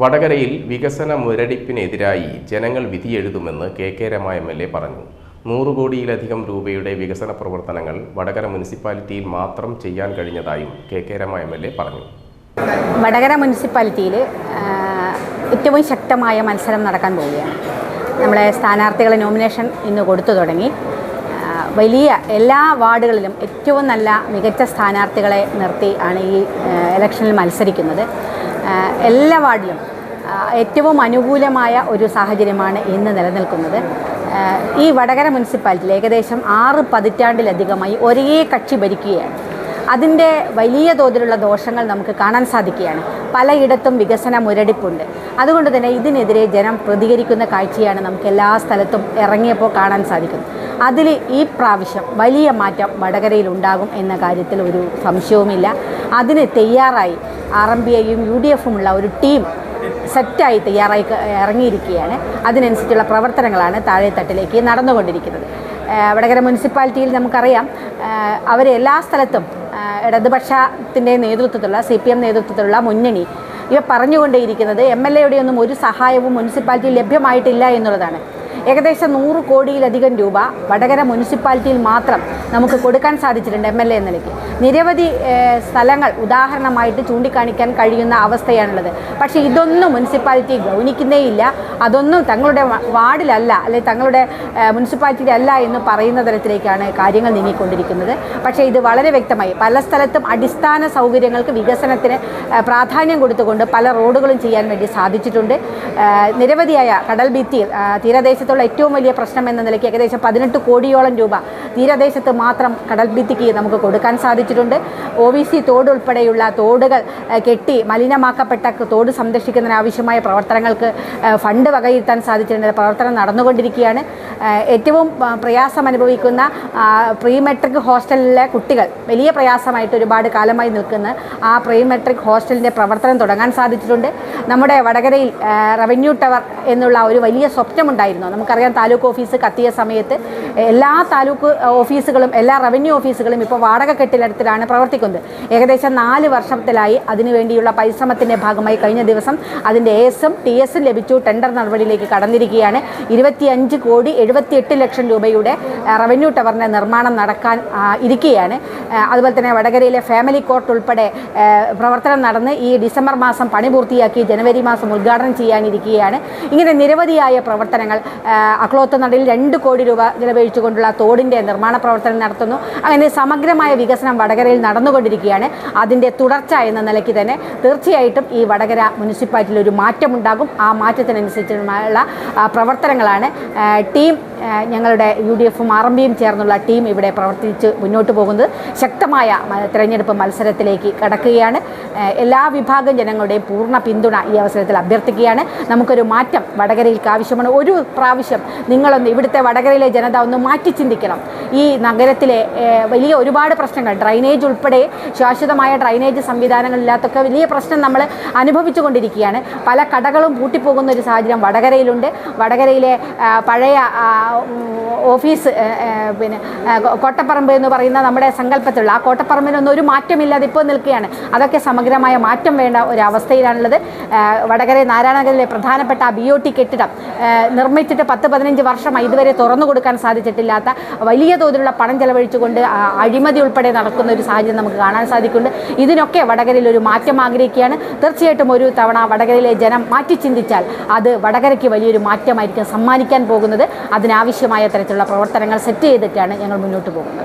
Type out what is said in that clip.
വടകരയിൽ വികസന മുരടിപ്പിനെതിരായി ജനങ്ങൾ വിധിയെഴുതുമെന്ന് K K Rema M L A പറഞ്ഞു. നൂറ് കോടിയിലധികം രൂപയുടെ വികസന പ്രവർത്തനങ്ങൾ വടകര മുനിസിപ്പാലിറ്റിയിൽ മാത്രം ചെയ്യാൻ കഴിഞ്ഞതായും K K Rema M L A പറഞ്ഞു. വടകര മുനിസിപ്പാലിറ്റിയിൽ ഏറ്റവും ശക്തമായ മത്സരം നടക്കാൻ പോവുകയാണ്. നമ്മളെ സ്ഥാനാർത്ഥികളെ നോമിനേഷൻ ഇന്ന് കൊടുത്തു തുടങ്ങി. വലിയ എല്ലാ വാർഡുകളിലും ഏറ്റവും നല്ല മികച്ച സ്ഥാനാർത്ഥികളെ നിർത്തി ആണ് ഈ ഇലക്ഷനിൽ മത്സരിക്കുന്നത്. എല്ലാ വാർഡിലും ഏറ്റവും അനുകൂലമായ ഒരു സാഹചര്യമാണ് ഇന്ന് നിലനിൽക്കുന്നത്. ഈ വടകര മുനിസിപ്പാലിറ്റിയിൽ ഏകദേശം ആറ് പതിറ്റാണ്ടിലധികമായി ഒരേ കക്ഷി ഭരിക്കുകയാണ്. അതിന്റെ വലിയ തോതിലുള്ള ദോഷങ്ങൾ നമുക്ക് കാണാൻ സാധിക്കുകയാണ്. പലയിടത്തും വികസന മുരടിപ്പുണ്ട്. അതുകൊണ്ട് തന്നെ ഇതിനെതിരെ ജനം പ്രതികരിക്കുന്ന കാഴ്ചയാണ് നമുക്ക് എല്ലാ സ്ഥലത്തും ഇറങ്ങിയപ്പോൾ കാണാൻ സാധിക്കുന്നത്. അതിൽ ഈ പ്രാവശ്യം വലിയ മാറ്റം വടകരയിൽ ഉണ്ടാകും എന്ന കാര്യത്തിൽ ഒരു സംശയവുമില്ല. അതിന് തയ്യാറായി ആർ എം ബി ഐയും യു ഡി എഫുമുള്ള ഒരു ടീം സെറ്റായി തയ്യാറായി ഇറങ്ങിയിരിക്കുകയാണ്. അതിനനുസരിച്ചുള്ള പ്രവർത്തനങ്ങളാണ് താഴെത്തട്ടിലേക്ക് നടന്നുകൊണ്ടിരിക്കുന്നത്. വടകര മുനിസിപ്പാലിറ്റിയിൽ നമുക്കറിയാം അവർ എല്ലാ സ്ഥലത്തും ഇടതുപക്ഷത്തിന്റെ നേതൃത്വത്തിലുള്ള സി പി എം നേതൃത്വത്തിലുള്ള മുന്നണി ഇവ പറഞ്ഞുകൊണ്ടേയിരിക്കുന്നത് എം എൽ എയുടെ ഒന്നും ഒരു സഹായവും മുനിസിപ്പാലിറ്റി ലഭ്യമായിട്ടില്ല എന്നുള്ളതാണ്. ഏകദേശം നൂറ് കോടിയിലധികം രൂപ വടകര മുനിസിപ്പാലിറ്റിയിൽ മാത്രം നമുക്ക് കൊടുക്കാൻ സാധിച്ചിട്ടുണ്ട് എം എൽ എ നിലയ്ക്ക്. നിരവധി സ്ഥലങ്ങൾ ഉദാഹരണമായിട്ട് ചൂണ്ടിക്കാണിക്കാൻ കഴിയുന്ന അവസ്ഥയാണുള്ളത്. പക്ഷേ ഇതൊന്നും മുനിസിപ്പാലിറ്റി ഗൗനിക്കുന്നേയില്ല അതൊന്നും തങ്ങളുടെ വാർഡിലല്ല അല്ലെങ്കിൽ തങ്ങളുടെ മുനിസിപ്പാലിറ്റിയിലല്ല എന്ന് പറയുന്ന തരത്തിലേക്കാണ് കാര്യങ്ങൾ നീങ്ങിക്കൊണ്ടിരിക്കുന്നത്. പക്ഷേ ഇത് വളരെ വ്യക്തമായി പല സ്ഥലത്തും അടിസ്ഥാന സൗകര്യങ്ങൾക്ക് വികസനത്തിന് പ്രാധാന്യം കൊടുത്തുകൊണ്ട് പല റോഡുകളും ചെയ്യാൻ വേണ്ടി സാധിച്ചിട്ടുണ്ട്. നിരവധിയായ കടൽ ഭിത്തിയിൽ ആ, തീരദേശത്തുള്ള ഏറ്റവും വലിയ പ്രശ്നം എന്ന നിലയ്ക്ക് ഏകദേശം പതിനെട്ട് കോടിയോളം രൂപ തീരദേശത്ത് മാത്രം കടൽഭിത്തിക്ക് നമുക്ക് കൊടുക്കാൻ സാധിച്ചിട്ടുണ്ട്. ഒ വി സി തോട് ഉൾപ്പെടെയുള്ള തോടുകൾ കെട്ടി മലിനമാക്കപ്പെട്ട തോട് സംരക്ഷിക്കുന്നതിന് ആവശ്യമായ പ്രവർത്തനങ്ങൾക്ക് ഫണ്ട് വകയിരുത്താൻ സാധിച്ചിട്ടുണ്ട്. പ്രവർത്തനം നടന്നുകൊണ്ടിരിക്കുകയാണ്. ഏറ്റവും പ്രയാസം അനുഭവിക്കുന്ന പ്രീ മെട്രിക് ഹോസ്റ്റലിലെ കുട്ടികൾ. വലിയ പ്രയാസമായിട്ട് ഒരുപാട് കാലമായി നിൽക്കുന്ന ആ പ്രീ മെട്രിക് ഹോസ്റ്റലിന്റെ പ്രവർത്തനം തുടങ്ങാൻ സാധിച്ചിട്ടുണ്ട്. നമ്മുടെ വടകരയിൽ റവന്യൂ ടവർ എന്നുള്ള ഒരു വലിയ സ്വപ്നമുണ്ടായിരുന്നു. നമുക്കറിയാം താലൂക്ക് ഓഫീസ് കത്തിയ സമയത്ത് എല്ലാ താലൂക്ക് ഓഫീസുകളും എല്ലാ റവന്യൂ ഓഫീസുകളും ഇപ്പോൾ വാടക കെട്ടിടത്തിലാണ് പ്രവർത്തിക്കുന്നത്. ഏകദേശം നാല് വർഷത്തിലായി അതിനുവേണ്ടിയുള്ള പരിശ്രമത്തിന്റെ ഭാഗമായി കഴിഞ്ഞ ദിവസം അതിന്റെ എ എസും ടി എസും ലഭിച്ചു. ടെൻഡർ നടപടിയിലേക്ക് കടന്നിരിക്കുകയാണ്. ഇരുപത്തിയഞ്ച് കോടി എഴുപത്തിയെട്ട് ലക്ഷം രൂപയുടെ റവന്യൂ ടവറിന്റെ നിർമ്മാണം നടക്കാൻ ഇരിക്കുകയാണ്. അതുപോലെ തന്നെ വടകരയിലെ ഫാമിലി കോർട്ട് ഉൾപ്പെടെ പ്രവർത്തനം നടന്ന് ഈ ഡിസംബർ മാസം പണി പൂർത്തിയാക്കി ജനുവരി മാസം ഉദ്ഘാടനം ചെയ്യാനിരിക്കുകയാണ്. ഇങ്ങനെ നിരവധിയായ പ്രവർത്തനങ്ങൾ അക്ലോത്ത് നടയിൽ രണ്ട് കോടി രൂപ ചെലവഴിച്ചുകൊണ്ടുള്ള തോടിന്റെ നിർമ്മാണ പ്രവർത്തനം നടത്തുന്നു. അങ്ങനെ സമഗ്രമായ വികസനം വടകരയിൽ നടന്നുകൊണ്ടിരിക്കുകയാണ്. അതിന്റെ തുടർച്ച എന്ന നിലയ്ക്ക് തന്നെ തീർച്ചയായിട്ടും ഈ വടകര മുനിസിപ്പാലിറ്റിയിൽ ഒരു മാറ്റമുണ്ടാകും. ആ മാറ്റത്തിനനുസരിച്ചുള്ള പ്രവർത്തനങ്ങളാണ് ടീം ഞങ്ങളുടെ യു ഡി എഫും ആർ എം പിയും ചേർന്നുള്ള ടീം ഇവിടെ പ്രവർത്തിച്ച് മുന്നോട്ട് പോകുന്നത്. ശക്തമായ തിരഞ്ഞെടുപ്പ് മത്സരത്തിലേക്ക് കടക്കുകയാണ്. എല്ലാ വിഭാഗം ജനങ്ങളുടെയും പൂർണ പിന്തുണ ഈ അവസരത്തിൽ അഭ്യർത്ഥിക്കുകയാണ്. നമുക്കൊരു മാറ്റം വടകരയിലേക്ക് ആവശ്യമാണ്. ഒരു പ്രാവശ്യം നിങ്ങളൊന്ന് ഇവിടുത്തെ വടകരയിലെ ജനത ഒന്ന് മാറ്റി ചിന്തിക്കണം. ഈ നഗരത്തിലെ വലിയ ഒരുപാട് പ്രശ്നങ്ങൾ. ഡ്രൈനേജ് ഉൾപ്പെടെ ശാശ്വതമായ ഡ്രൈനേജ് സംവിധാനങ്ങളില്ലാത്തൊക്കെ വലിയ പ്രശ്നം നമ്മൾ അനുഭവിച്ചുകൊണ്ടിരിക്കുകയാണ്. പല കടകളും പൂട്ടിപ്പോകുന്ന ഒരു സാഹചര്യം വടകരയിലുണ്ട്. വടകരയിലെ പഴയ ഓഫീസ് പിന്നെ കോട്ടപ്പറമ്പ് എന്ന് പറയുന്ന നമ്മുടെ സങ്കല്പത്തിലുള്ള ആ കോട്ടപ്പറമ്പിനൊന്നും ഒരു മാറ്റമില്ലാതെ ഇപ്പോൾ നിൽക്കുകയാണ്. അതൊക്കെ സമഗ്രമായ മാറ്റം വേണ്ട ഒരു അവസ്ഥയിലാണുള്ളത്. വടകര നാരായണഗരിലെ പ്രധാനപ്പെട്ട ആ ബി ഒ ടി കെട്ടിടം നിർമ്മിച്ചിട്ട് പത്ത് പതിനഞ്ച് വർഷമായി ഇതുവരെ തുറന്നു കൊടുക്കാൻ സാധിച്ചിട്ടില്ലാത്ത വലിയ തോതിലുള്ള പണം ചെലവഴിച്ചുകൊണ്ട് അഴിമതി ഉൾപ്പെടെ നടക്കുന്ന ഒരു സാഹചര്യം നമുക്ക് കാണാൻ സാധിക്കുന്നുണ്ട്. ഇതിനൊക്കെ വടകരയിൽ ഒരു മാറ്റം ആഗ്രഹിക്കുകയാണ്. തീർച്ചയായിട്ടും ഒരു തവണ വടകരയിലെ ജനം മാറ്റി ചിന്തിച്ചാൽ അത് വടകരയ്ക്ക് വലിയൊരു മാറ്റമായിരിക്കും സമ്മാനിക്കാൻ പോകുന്നത്. അതിനാവശ്യമായ തരത്തിലുള്ള പ്രവർത്തനങ്ങൾ സെറ്റ് ചെയ്തിട്ടാണ് ഞങ്ങൾ മുന്നോട്ട് പോകുന്നത്.